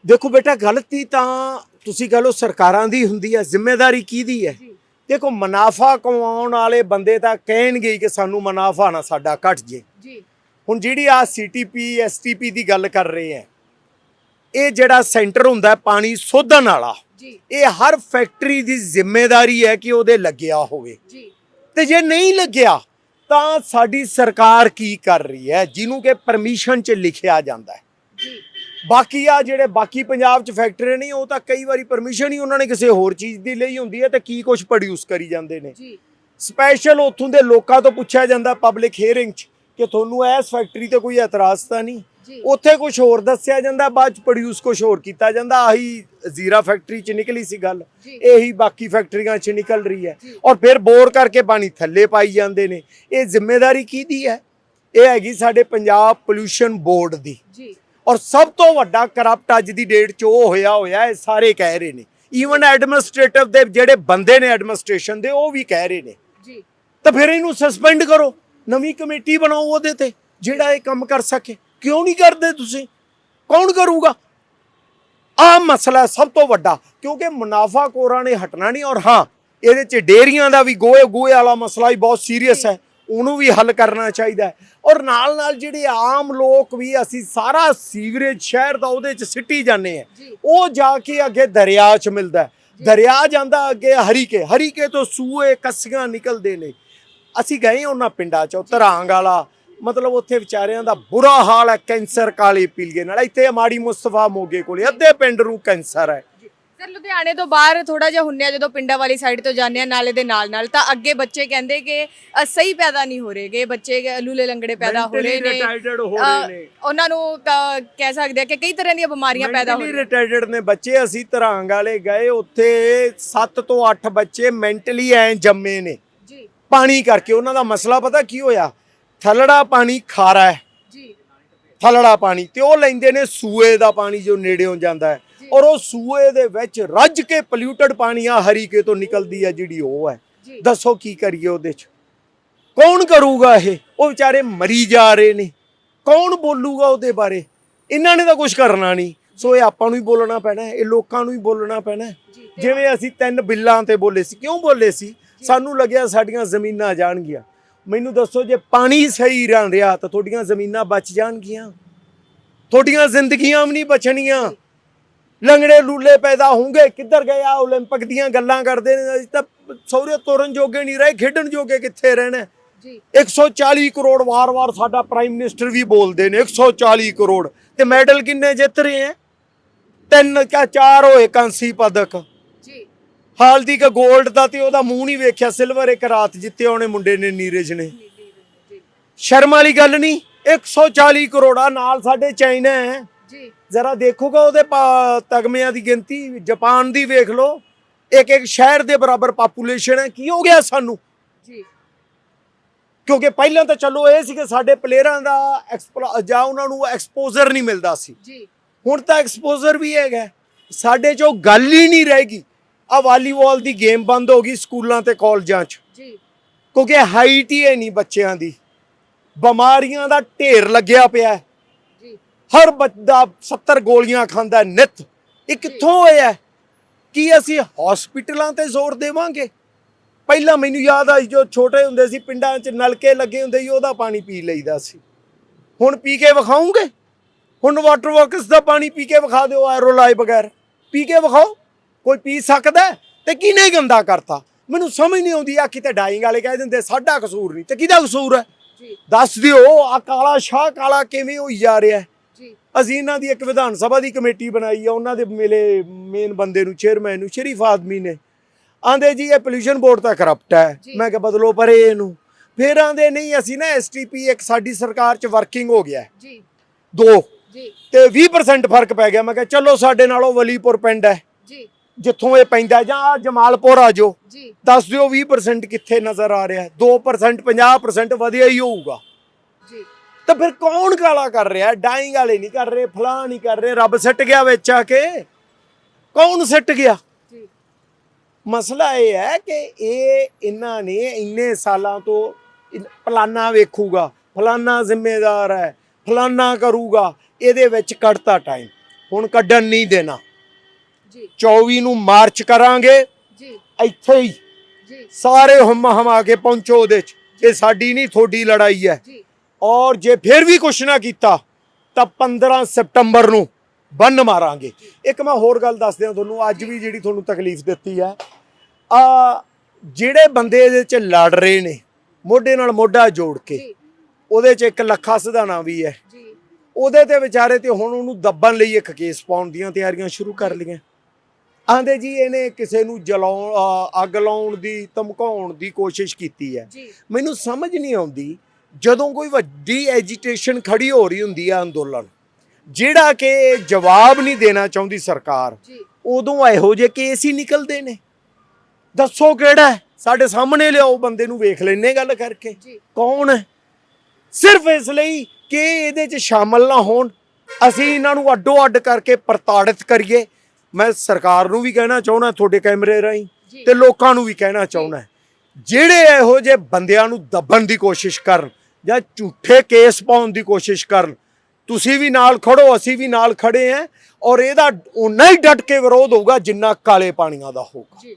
ਦੇਖੋ ਬੇਟਾ ਗਲਤੀ ਤਾਂ ਤੁਸੀਂ ਕਹ ਲਓ ਸਰਕਾਰਾਂ ਦੀ ਹੁੰਦੀ ਹੈ ਜ਼ਿੰਮੇਵਾਰੀ ਕਿਹਦੀ ਹੈ ਜੀ। ਦੇਖੋ ਮੁਨਾਫਾ ਕਮਾਉਣ ਵਾਲੇ ਬੰਦੇ ਤਾਂ ਕਹਿਣਗੇ ਹੀ ਕਿ ਸਾਨੂੰ ਮੁਨਾਫਾ ਨਾ ਸਾਡਾ ਘਟ ਜੇ। ਜੀ। ਹੁਣ ਜਿਹੜੀ ਆ ਸੀਟੀਪੀ ਐਸਟੀਪੀ ਦੀ ਗੱਲ ਕਰ ਰਹੇ ਆ ਇਹ ਜਿਹੜਾ ਸੈਂਟਰ ਹੁੰਦਾ ਪਾਣੀ ਸੋਧਣ ਵਾਲਾ ਜੀ। ਇਹ ਹਰ ਫੈਕਟਰੀ ਦੀ ਜ਼ਿੰਮੇਵਾਰੀ ਹੈ ਕਿ ਉਹਦੇ ਲੱਗਿਆ ਹੋਵੇ। ਜੀ। ਤੇ ਜੇ ਨਹੀਂ ਲੱਗਿਆ ਤਾਂ ਸਾਡੀ ਸਰਕਾਰ ਕੀ ਕਰ ਰਹੀ ਹੈ? ਜਿਹਨੂੰ ਕਿ ਪਰਮਿਸ਼ਨ 'ਚ ਲਿਖਿਆ ਜਾਂਦਾ ਹੈ। ਜੀ। ਬਾਕੀ ਆ ਜਿਹੜੇ ਬਾਕੀ ਪੰਜਾਬ 'ਚ ਫੈਕਟਰੀ ਨਹੀਂ ਉਹ ਤਾਂ ਕਈ ਵਾਰੀ ਪਰਮਿਸ਼ਨ ਹੀ ਉਹਨਾਂ ਨੇ ਕਿਸੇ ਹੋਰ ਚੀਜ਼ ਦੀ ਲਈ ਹੁੰਦੀ ਹੈ ਤੇ ਕੀ ਕੁਝ ਪ੍ਰੋਡਿਊਸ ਕਰੀ ਜਾਂਦੇ ਨੇ। ਜੀ। ਸਪੈਸ਼ਲ ਉੱਥੋਂ ਦੇ ਲੋਕਾਂ ਤੋਂ ਪੁੱਛਿਆ ਜਾਂਦਾ ਪਬਲਿਕ ਹੀਅਰਿੰਗ 'ਚ ਕਿ ਤੁਹਾਨੂੰ ਇਸ ਫੈਕਟਰੀ ਤੇ ਕੋਈ ਇਤਰਾਜ਼ ਤਾਂ ਨਹੀਂ? ਉੱਥੇ ਕੁਝ ਹੋਰ ਦੱਸਿਆ ਜਾਂਦਾ ਬਾਅਦ 'ਚ ਪ੍ਰੋਡਿਊਸ ਕੁਝ ਹੋਰ ਕੀਤਾ ਜਾਂਦਾ ਆਹੀ ਜ਼ੀਰਾ ਫੈਕਟਰੀ 'ਚ ਨਿਕਲੀ ਸੀ ਗੱਲ। ਇਹੀ ਬਾਕੀ ਫੈਕਟਰੀਆਂ 'ਚ ਨਿਕਲ ਰਹੀ ਹੈ। ਔਰ ਫਿਰ ਬੋਰ ਕਰਕੇ ਪਾਣੀ ਥੱਲੇ ਪਾਈ ਜਾਂਦੇ ਨੇ। ਇਹ ਜ਼ਿੰਮੇਵਾਰੀ ਕਿਹਦੀ ਹੈ? ਇਹ ਹੈਗੀ ਸਾਡੇ ਪੰਜਾਬ ਪੋਲੂਸ਼ਨ ਬੋਰਡ ਦੀ। ਜੀ। ਔਰ ਸਭ ਤੋਂ ਵੱਡਾ ਕਰਪਟ ਅੱਜ ਦੀ ਡੇਟ 'ਚ ਉਹ ਹੋਇਆ ਹੋਇਆ ਇਹ ਸਾਰੇ ਕਹਿ ਰਹੇ ਨੇ। ਈਵਨ ਐਡਮਿਨਿਸਟ੍ਰੇਟਿਵ ਦੇ ਜਿਹੜੇ ਬੰਦੇ ਨੇ ਐਡਮਿਨਿਸਟ੍ਰੇਸ਼ਨ ਦੇ ਉਹ ਵੀ ਕਹਿ ਰਹੇ ਨੇ। ਜੀ। ਤਾਂ ਫਿਰ ਇਹਨੂੰ ਸਸਪੈਂਡ ਕਰੋ। ਨਵੀਂ ਕਮੇਟੀ ਬਣਾਓ ਉਹਦੇ ਤੇ ਜਿਹੜਾ ਇਹ ਕੰਮ ਕਰ ਸਕੇ। ਕਿਉਂ ਨਹੀਂ ਕਰਦੇ ਤੁਸੀਂ? ਕੌਣ ਕਰੂਗਾ? ਆਹ ਮਸਲਾ ਸਭ ਤੋਂ ਵੱਡਾ ਕਿਉਂਕਿ ਮੁਨਾਫਾਖੋਰਾਂ ਨੇ ਹਟਣਾ ਨਹੀਂ ਔਰ ਹਾਂ ਇਹਦੇ ਚ ਡੇਰੀਆਂ ਦਾ ਵੀ ਗੋਏ ਗੋਏ ਵਾਲਾ ਮਸਲਾ ਵੀ ਬਹੁਤ ਸੀਰੀਅਸ ਹੈ ਉਹਨੂੰ ਵੀ ਹੱਲ ਕਰਨਾ ਚਾਹੀਦਾ ਹੈ। ਔਰ ਨਾਲ ਨਾਲ ਜਿਹੜੇ ਆਮ ਲੋਕ ਵੀ ਅਸੀਂ ਸਾਰਾ ਸੀਵਰੇਜ ਸ਼ਹਿਰ ਦਾ ਉਹਦੇ ਚ ਸਿੱਟੀ ਜਾਂਦੇ ਆ ਉਹ ਜਾ ਕੇ ਅੱਗੇ ਦਰਿਆ 'ਚ ਮਿਲਦਾ ਹੈ। ਦਰਿਆ ਜਾਂਦਾ ਅੱਗੇ ਹਰੀਕੇ ਹਰੀਕੇ ਤੋਂ ਸੂਏ ਕੱਸੀਆਂ ਨਿਕਲਦੇ ਨੇ। ਅਸੀਂ ਗਏ ਉਹਨਾਂ ਪਿੰਡਾਂ 'ਚ ਧਰਾਂਗ ਵਾਲਾ ਮਤਲਬ ਉੱਥੇ ਵਿਚਾਰਿਆਂ ਦਾ ਬੁਰਾ ਹਾਲ ਹੈ ਕੈਂਸਰ ਕਾਲੇ ਪੀਲੀਏ ਨਾਲ। ਇੱਥੇ ਮਾੜੀ ਮੁਸਤਫਾ ਮੋਗੇ ਕੋਲੇ ਅੱਧੇ ਪਿੰਡ ਨੂੰ ਕੈਂਸਰ ਹੈ। ਸਰ ਲੁਧਿਆਣੇ ਤੋਂ ਬਾਹਰ ਥੋੜਾ ਜਿਹਾ ਹੁੰਨੇ ਆ ਜਦੋਂ ਪਿੰਡਾਂ ਵਾਲੀ ਸਾਈਡ ਤੋਂ ਜਾਂਦੇ ਆ ਨਾਲੇ ਦੇ ਨਾਲ ਨਾਲ। ਤਾਂ ਅੱਗੇ ਬੱਚੇ ਕਹਿੰਦੇ ਕਿ ਅ, ਸਹੀ ਪੈਦਾ ਨਹੀਂ ਹੋ ਰਹੇਗੇ ਬੱਚੇ ਲੂਲੇ ਲੰਗੜੇ ਪੈਦਾ ਹੋ ਰਹੇ ਨੇ। ਰਿਟਾਇਰਡ ਹੋ ਅ, ਰਹੇ ਨੇ। ਉਹਨਾਂ ਨੂੰ ਕ- ਕਹਿ ਸਕਦੇ ਆ ਕਿ ਕਈ ਤਰ੍ਹਾਂ ਦੀਆਂ ਬਿਮਾਰੀਆਂ ਪੈਦਾ ਹੋ ਰਹੀਆਂ। ਰਿਟਾਇਰਡ ਨੇ ਬੱਚੇ। ਅਸੀਂ ਧਰਾਂਗ ਵਾਲੇ ਗਏ ਉੱਥੇ 7 ਤੋਂ 8 ਬੱਚੇ ਮੈਂਟਲੀ ਐ ਜੰਮੇ ਨੇ। ਜੀ। ਪਾਣੀ ਕਰਕੇ। ਉਹਨਾਂ ਦਾ ਮਸਲਾ ਪਤਾ ਕੀ ਹੋਇਆ? ਥਲੜਾ ਪਾਣੀ ਖਾਰਾ ਹੈ। ਜੀ। ਥਲੜਾ ਪਾਣੀ ਤੇ ਉਹ ਲੈਂਦੇ ਨੇ ਸੂਏ ਦਾ ਪਾਣੀ ਜੋ ਨੇੜਿਓਂ ਜਾਂਦਾ ਹੈ। ਔਰ ਉਹ ਸੂਏ ਦੇ ਵਿੱਚ ਰੱਜ ਕੇ ਪੋਲਿਊਟਡ ਪਾਣੀ ਆ ਹਰੀਕੇ ਤੋਂ ਨਿਕਲਦੀ ਹੈ ਜਿਹੜੀ ਉਹ ਹੈ। ਦੱਸੋ ਕੀ ਕਰੀਏ ਉਹਦੇ ਚ? ਕੌਣ ਕਰੂਗਾ ਇਹ? ਉਹ ਵਿਚਾਰੇ ਮਰੀ ਜਾ ਰਹੇ ਨੇ। ਕੌਣ ਬੋਲੂਗਾ ਉਹਦੇ ਬਾਰੇ? ਇਹਨਾਂ ਨੇ ਤਾਂ ਕੁਝ ਕਰਨਾ ਨਹੀਂ। ਸੋ ਇਹ ਆਪਾਂ ਨੂੰ ਹੀ ਬੋਲਣਾ ਪੈਣਾ ਇਹ ਲੋਕਾਂ ਨੂੰ ਹੀ ਬੋਲਣਾ ਪੈਣਾ ਜਿਵੇਂ ਅਸੀਂ ਤਿੰਨ ਬਿੱਲਾਂ ਤੇ ਬੋਲੇ ਸੀ। ਕਿਉਂ ਬੋਲੇ ਸੀ? ਸਾਨੂੰ ਲੱਗਿਆ ਸਾਡੀਆਂ ਜ਼ਮੀਨਾਂ ਜਾਣਗੀਆਂ। ਮੈਨੂੰ ਦੱਸੋ ਜੇ ਪਾਣੀ ਸਹੀ ਰਹਿ ਰਿਹਾ ਤਾਂ ਤੁਹਾਡੀਆਂ ਜ਼ਮੀਨਾਂ ਬਚ ਜਾਣਗੀਆਂ ਤੁਹਾਡੀਆਂ ਜ਼ਿੰਦਗੀਆਂ ਵੀ ਨਹੀਂ ਬਚਣੀਆਂ ਲੰਗੜੇ ਲੂਲੇ ਪੈਦਾ ਹੋਣਗੇ ਕਿੱਧਰ ਗਏ ਆ 올림픽 ਦੀਆਂ ਗੱਲਾਂ ਕਰਦੇ ਨੇ ਅਸੀਂ ਤਾਂ ਸੌਰੇ ਤੋਰਨ ਜੋਗੇ ਨਹੀਂ ਰਹੇ ਖੇਡਣ ਜੋਗੇ ਕਿੱਥੇ ਰਹਿਣਾ ਜੀ 140 ਕਰੋੜ ਵਾਰ-ਵਾਰ ਸਾਡਾ ਪ੍ਰਾਈਮ ਮਿਨਿਸਟਰ ਵੀ ਬੋਲਦੇ ਨੇ 140 ਕਰੋੜ ਤੇ ਮੈਡਲ ਕਿੰਨੇ ਜਿੱਤ ਰਹੇ ਆ ਤਿੰਨ ਕਾ ਚਾਰ ਹੋਏ ਕਾਂਸੀ ਪਦਕ ਜੀ ਹਾਲਦੀ ਕਾ 골ਡ ਦਾ ਤੇ ਉਹਦਾ ਮੂੰਹ ਨਹੀਂ ਵੇਖਿਆ ਸਿਲਵਰ ਇੱਕ ਰਾਤ ਜਿੱਤੇ ਉਹਨੇ ਮੁੰਡੇ ਨੇ ਨੀਰਜ ਨੇ। ਸ਼ਰਮ ਵਾਲੀ ਗੱਲ ਨਹੀਂ 140 ਕਰੋੜਾ ਨਾਲ ਸਾਡੇ ਚਾਈਨਾ ਹੈ। ਜੀ। ਜ਼ਰਾ ਦੇਖੋਗਾ ਉਹਦੇ ਤਗਮਿਆਂ ਦੀ ਗਿਣਤੀ ਜਾਪਾਨ ਦੀ ਵੇਖ ਲਓ। ਇੱਕ ਇੱਕ ਸ਼ਹਿਰ ਦੇ ਬਰਾਬਰ ਪਾਪੂਲੇਸ਼ਨ ਹੈ ਕੀ ਹੋ ਗਿਆ ਸਾਨੂੰ? ਜੀ। ਕਿਉਂਕਿ ਪਹਿਲਾਂ ਤਾਂ ਚਲੋ ਇਹ ਸੀ ਕਿ ਸਾਡੇ ਪਲੇਅਰਾਂ ਦਾ ਜਾਂ ਉਹਨਾਂ ਨੂੰ ਐਕਸਪੋਜ਼ਰ ਨਹੀਂ ਮਿਲਦਾ ਸੀ। ਜੀ। ਹੁਣ ਤਾਂ ਐਕਸਪੋਜ਼ਰ ਵੀ ਹੈਗਾ। ਸਾਡੇ ਚੋਂ ਗੱਲ ਹੀ ਨਹੀਂ ਰਹੇਗੀ ਆ ਵਾਲੀਬਾਲ ਦੀ ਗੇਮ ਬੰਦ ਹੋ ਗਈ ਸਕੂਲਾਂ ਤੇ ਕਾਲਜਾਂ 'ਚ। ਜੀ। ਕਿਉਂਕਿ ਹਾਈਟ ਹੀ ਹੈ ਨਹੀਂ ਬੱਚਿਆਂ ਦੀ। ਬਿਮਾਰੀਆਂ ਦਾ ਢੇਰ ਲੱਗਿਆ ਪਿਆ ਹੈ। ਜੀ। ਹਰ ਬੱਚਾ 70 ਗੋਲੀਆਂ ਖਾਂਦਾ ਨਿਤ। ਇਹ ਕਿੱਥੋਂ ਹੋਇਆ? ਕੀ ਅਸੀਂ ਹਸਪੀਟਲਾਂ ਤੇ ਜ਼ੋਰ ਦੇਵਾਂਗੇ? ਪਹਿਲਾਂ ਮੈਨੂੰ ਯਾਦ ਆਈ ਜੋ ਛੋਟੇ ਹੁੰਦੇ ਸੀ ਪਿੰਡਾਂ 'ਚ ਨਲਕੇ ਲੱਗੇ ਹੁੰਦੇ ਸੀ ਉਹਦਾ ਪਾਣੀ ਪੀ ਲਈਦਾ ਸੀ। ਹੁਣ ਪੀ ਕੇ ਵਿਖਾਉਂਗੇ ਹੁਣ ਵਾਟਰ ਵਰਕਸ ਦਾ ਪਾਣੀ ਪੀ ਕੇ ਵਿਖਾ ਦਿਓ ਐਰੋਲਾਈ ਬਗੈਰ। ਪੀ ਕੇ ਵਿਖਾਓ। ਕੋਈ ਪੀ ਸਕਦਾ? ਤੇ ਕਿਹਨੇ ਗੰਦਾ ਕਰਤਾ? ਮੈਨੂੰ ਸਮਝ ਨਹੀਂ ਆਉਂਦੀ ਆ ਕਿਤੇ ਡਾਈਂਗ ਵਾਲੇ ਕਹਿ ਦਿੰਦੇ ਸਾਡਾ ਕਸੂਰ ਨਹੀਂ। ਤੇ ਕਿਹਦਾ ਕਸੂਰ ਹੈ? ਜੀ। ਦੱਸ ਦਿਓ ਆ ਕਾਲਾ ਸ਼ਾਹ ਕਾਲਾ ਕਿਵੇਂ ਹੋਈ ਜਾ ਰਿਹਾ ਜੀ। ਅਸੀਂ ਇਹਨਾਂ ਦੀ ਇੱਕ ਵਿਧਾਨ ਸਭਾ ਦੀ ਕਮੇਟੀ ਬਣਾਈ ਆ ਉਹਨਾਂ ਦੇ ਮਿਲੇ ਮੇਨ ਬੰਦੇ ਨੂੰ ਚੇਅਰਮੈਨ ਨੂੰ ਸ਼ਰੀਫ ਆਦਮੀ ਨੇ। ਆਂਦੇ ਜੀ ਇਹ ਪੋਲੂਸ਼ਨ ਬੋਰਡ ਤਾਂ ਕਰਪਟ ਹੈ। ਮੈਂ ਕਿਹਾ ਬਦਲੋ ਪਰੇ ਇਹਨੂੰ। ਫਿਰ ਆਂਦੇ ਨਹੀਂ ਅਸੀਂ ਨਾ ਐਸਟੀਪੀ ਇੱਕ ਸਾਡੀ ਸਰਕਾਰ 'ਚ ਵਰਕਿੰਗ ਹੋ ਗਿਆ। ਜੀ। ਦੋ। ਜੀ। ਤੇ 20% ਫ਼ਰਕ ਪੈ ਗਿਆ। ਮੈਂ ਕਿਹਾ ਚਲੋ ਸਾਡੇ ਨਾਲੋਂ ਵਲੀਪੁਰ ਪਿੰਡ ਹੈ। ਜੀ। ਜਿੱਥੋਂ ਇਹ ਪੈਂਦਾ ਜਾਂ ਆਹ ਜਮਾਲਪੁਰ ਆ ਜੋ ਜੀ। ਦੱਸ ਦਿਓ 20% ਕਿੱਥੇ ਨਜ਼ਰ ਆ ਰਿਹਾ ਹੈ 2% 50% ਵਧਿਆ ਹੀ ਹੋਊਗਾ। ਜੀ। ਤਾਂ ਫਿਰ ਕੌਣ ਕਾਲਾ ਕਰ ਰਿਹਾ? ਡਾਈਂਗ ਵਾਲੇ ਨਹੀਂ ਕਰ ਰਹੇ ਫਲਾਂ ਨਹੀਂ ਕਰ ਰਹੇ ਰੱਬ ਸਿੱਟ ਗਿਆ ਵਿੱਚ ਆ ਕੇ। ਕੌਣ ਸਿੱਟ ਗਿਆ? ਜੀ। ਮਸਲਾ ਇਹ ਹੈ ਕਿ ਇਹ ਇਹਨਾਂ ਨੇ ਇੰਨੇ ਸਾਲਾਂ ਤੋਂ ਇਨ- ਪਲਾਨਾ ਵੇਖੂਗਾ ਫਲਾਨਾ ਜ਼ਿੰਮੇਦਾਰ ਹੈ ਫਲਾਨਾ ਕਰੂਗਾ ਇਹਦੇ ਵਿੱਚ ਕੱਢਤਾ ਟਾਈਮ ਹੁਣ ਕੱਢਣ ਨਹੀਂ ਦੇਣਾ। 24 ਨੂੰ ਮਾਰਚ ਕਰਾਂਗੇ। ਜੀ। ਇੱਥੇ ਹੀ ਜੀ। ਸਾਰੇ ਹਮ ਹਮਾ ਕੇ ਪਹੁੰਚੋ ਉਹਦੇ ਚ। ਇਹ ਸਾਡੀ ਨਹੀਂ ਤੁਹਾਡੀ ਲੜਾਈ ਹੈ। ਜੀ। ਔਰ ਜੇ ਫਿਰ ਵੀ ਕੁਛ ਨਾ ਕੀਤਾ ਤਾਂ 15 ਸਤੰਬਰ ਨੂੰ ਬੰਨ ਮਾਰਾਂਗੇ। ਇੱਕ ਮੈਂ ਹੋਰ ਗੱਲ ਦੱਸ ਦਿਆਂ ਤੁਹਾਨੂੰ ਅੱਜ ਵੀ ਜਿਹੜੀ ਤੁਹਾਨੂੰ ਤਕਲੀਫ ਦਿੱਤੀ ਹੈ ਆ ਜਿਹੜੇ ਬੰਦੇ ਇਹਦੇ ਚ ਲੜ ਰਹੇ ਨੇ ਮੋਢੇ ਨਾਲ ਮੋਢਾ ਜੋੜ ਕੇ ਉਹਦੇ ਚ ਇੱਕ ਲੱਖਾ ਸਿਧਾਣਾ ਵੀ ਹੈ। ਜੀ। ਉਹਦੇ ਤੇ ਵਿਚਾਰੇ ਤੇ ਹੁਣ ਉਹਨੂੰ ਦੱਬਣ ਲਈ ਇੱਕ ਕੇਸ ਪਾਉਣ ਦੀਆਂ ਤਿਆਰੀਆਂ ਸ਼ੁਰੂ ਕਰ ਲਈਆਂ। ਆਂਦੇ ਜੀ ਇਹਨੇ ਕਿਸੇ ਨੂੰ ਜਲਾਉਣ ਅ, ਅੱਗ ਲਾਉਣ ਦੀ ਧਮਕਾਉਣ ਦੀ ਕੋਸ਼ਿਸ਼ ਕੀਤੀ ਹੈ। ਜੀ। ਮੈਨੂੰ ਸਮਝ ਨਹੀਂ ਆਉਂਦੀ ਜਦੋਂ ਕੋਈ ਵੱਡੀ ਐਜੀਟੇਸ਼ਨ ਖੜੀ ਹੋ ਰਹੀ ਹੁੰਦੀ ਹੈ ਅੰਦੋਲਨ ਜਿਹੜਾ ਕਿ ਜਵਾਬ ਨਹੀਂ ਦੇਣਾ ਚਾਹੁੰਦੀ ਸਰਕਾਰ ਜੀ। ਉਦੋਂ ਇਹੋ ਜਿਹੇ ਕੇਸ ਹੀ ਨਿਕਲਦੇ ਨੇ। ਦੱਸੋ ਕਿਹੜਾ ਹੈ? ਸਾਡੇ ਸਾਹਮਣੇ ਲਿਆਓ ਬੰਦੇ ਨੂੰ ਵੇਖ ਲੈਨੇ ਗੱਲ ਕਰਕੇ। ਜੀ। ਕੌਣ ਹੈ? ਸਿਰਫ ਇਸ ਲਈ ਕਿ ਇਹਦੇ 'ਚ ਸ਼ਾਮਲ ਨਾ ਹੋਣ ਅਸੀਂ ਇਹਨਾਂ ਨੂੰ ਅੱਡੋ ਅੱਡ ਕਰਕੇ ਪ੍ਰਤਾੜਿਤ ਕਰੀਏ। ਮੈਂ ਸਰਕਾਰ ਨੂੰ ਵੀ ਕਹਿਣਾ ਚਾਹੁੰਦਾ ਤੁਹਾਡੇ ਕੈਮਰੇ ਰਾਹੀਂ ਤੇ ਲੋਕਾਂ ਨੂੰ ਵੀ ਕਹਿਣਾ ਚਾਹੁੰਦਾ। ਜਿਹੜੇ ਇਹੋ ਜਿਹੇ ਬੰਦਿਆਂ ਨੂੰ ਦੱਬਣ ਦੀ ਕੋਸ਼ਿਸ਼ ਕਰਨ ਜਾਂ ਝੂਠੇ ਕੇਸ ਪਾਉਣ ਦੀ ਕੋਸ਼ਿਸ਼ ਕਰਨ ਤੁਸੀਂ ਵੀ ਨਾਲ ਖੜੋ ਅਸੀਂ ਵੀ ਨਾਲ ਖੜੇ ਆਂ ਔਰ ਇਹਦਾ ਉਨਾ ਹੀ ਡਟ ਕੇ ਵਿਰੋਧ ਹੋਊਗਾ ਜਿੰਨਾ ਕਾਲੇ ਪਾਣੀਆਂ ਦਾ ਹੋਊਗਾ।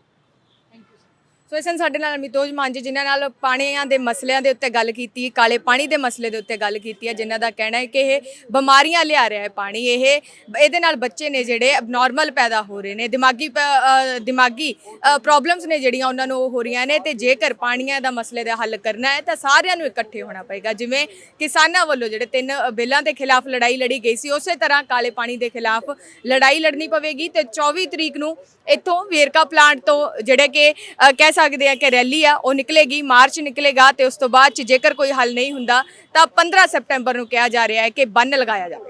ਸੋ ਇਸਨ ਸਾਡੇ ਨਾਲ ਮਿਤੋਜ ਮਾਨ ਜੀ ਜਿਨ੍ਹਾਂ ਨਾਲ ਪਾਣੀਆਂ ਦੇ ਮਸਲਿਆਂ ਦੇ ਉੱਤੇ ਗੱਲ ਕੀਤੀ, ਕਾਲੇ ਪਾਣੀ ਦੇ ਮਸਲੇ ਦੇ ਉੱਤੇ ਗੱਲ ਕੀਤੀ ਹੈ, ਜਿਨ੍ਹਾਂ ਦਾ ਕਹਿਣਾ ਹੈ ਕਿ ਇਹ ਬਿਮਾਰੀਆਂ ਲਿਆ ਰਿਹਾ ਹੈ ਪਾਣੀ। ਇਹ, ਇਹਦੇ ਨਾਲ ਬੱਚੇ ਨੇ ਜਿਹੜੇ ਅਬਨੋਰਮਲ ਪੈਦਾ ਹੋ ਰਹੇ ਨੇ, ਦਿਮਾਗੀ ਪ- ਦਿਮਾਗੀ ਪ੍ਰੋਬਲਮਸ ਨੇ ਜਿਹੜੀਆਂ ਉਹਨਾਂ ਨੂੰ ਉਹ ਹੋ ਰਹੀਆਂ ਨੇ ਤੇ ਜੇਕਰ ਪਾਣੀਆਂ ਦਾ ਮਸਲੇ ਦਾ ਹੱਲ ਕਰਨਾ ਹੈ ਤਾਂ ਸਾਰਿਆਂ ਨੂੰ ਇਕੱਠੇ ਹੋਣਾ ਪਏਗਾ। ਜਿਵੇਂ ਕਿਸਾਨਾਂ ਵੱਲੋਂ ਜਿਹੜੇ ਤਿੰਨ ਬਿੱਲਾਂ ਦੇ ਖਿਲਾਫ ਲੜਾਈ ਲੜੀ ਗਈ ਸੀ, ਉਸੇ ਤਰ੍ਹਾਂ ਕਾਲੇ ਪਾਣੀ ਦੇ ਖਿਲਾਫ ਲੜਾਈ ਲੜਨੀ ਪਵੇਗੀ ਤੇ 24 ਤਰੀਕ ਨੂੰ ਇੱਥੋਂ ਵੇਰਕਾ ਪਲਾਂਟ ਤੋਂ ਜਿਹੜੇ ਕਿ ਕਹਿ ਸਕਦੇ ਆ ਕਿ ਰੈਲੀ ਆ, ਉਹ ਨਿਕਲੇਗੀ, ਮਾਰਚ ਨਿਕਲੇਗਾ ਤੇ ਉਸ ਤੋਂ ਬਾਅਦ ਚ ਜੇਕਰ ਕੋਈ ਹੱਲ ਨਹੀਂ ਹੁੰਦਾ ਤਾਂ 15 ਸੈਪਟੈਂਬਰ ਨੂੰ ਕਿਹਾ ਜਾ ਰਿਹਾ ਹੈ ਕਿ ਬੰਨ ਲਗਾਇਆ ਜਾਵੇ।